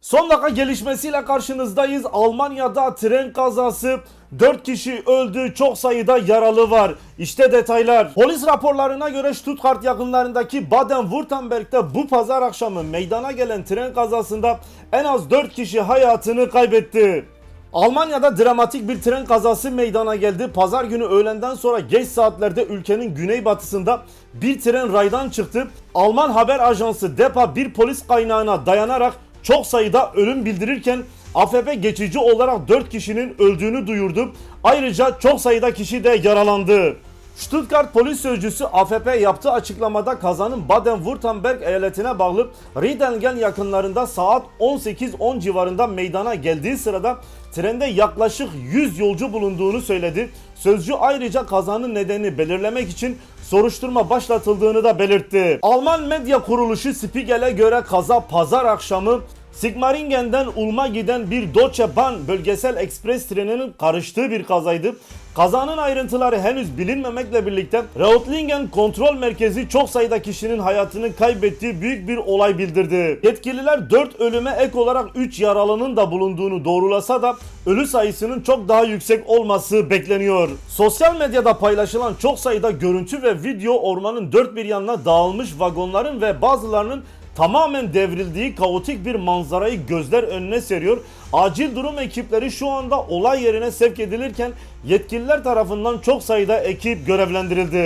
Son dakika gelişmesiyle karşınızdayız. Almanya'da tren kazası 4 kişi öldü, çok sayıda yaralı var. İşte detaylar. Polis raporlarına göre Stuttgart yakınlarındaki Baden-Württemberg'de bu pazar akşamı meydana gelen tren kazasında en az 4 kişi hayatını kaybetti. Almanya'da dramatik bir tren kazası meydana geldi. Pazar günü öğlenden sonra geç saatlerde ülkenin güneybatısında bir tren raydan çıktı. Alman haber ajansı DEPA bir polis kaynağına dayanarak çok sayıda ölüm bildirirken AFP geçici olarak 4 kişinin öldüğünü duyurdu. Ayrıca çok sayıda kişi de yaralandı. Stuttgart polis sözcüsü AFP yaptığı açıklamada kazanın Baden-Württemberg eyaletine bağlı Riedelgen yakınlarında saat 18.10 civarında meydana geldiği sırada trende yaklaşık 100 yolcu bulunduğunu söyledi. Sözcü ayrıca kazanın nedeni belirlemek için soruşturma başlatıldığını da belirtti. Alman medya kuruluşu Spiegel'e göre kaza pazar akşamı Sigmaringen'den Ulm'a giden bir Deutsche Bahn bölgesel ekspres treninin karıştığı bir kazaydı. Kazanın ayrıntıları henüz bilinmemekle birlikte Reutlingen kontrol merkezi çok sayıda kişinin hayatını kaybettiği büyük bir olay bildirdi. Yetkililer 4 ölüme ek olarak 3 yaralının da bulunduğunu doğrulasa da ölü sayısının çok daha yüksek olması bekleniyor. Sosyal medyada paylaşılan çok sayıda görüntü ve video ormanın dört bir yanına dağılmış vagonların ve bazılarının tamamen devrildiği kaotik bir manzarayı gözler önüne seriyor. Acil durum ekipleri şu anda olay yerine sevk edilirken yetkililer tarafından çok sayıda ekip görevlendirildi.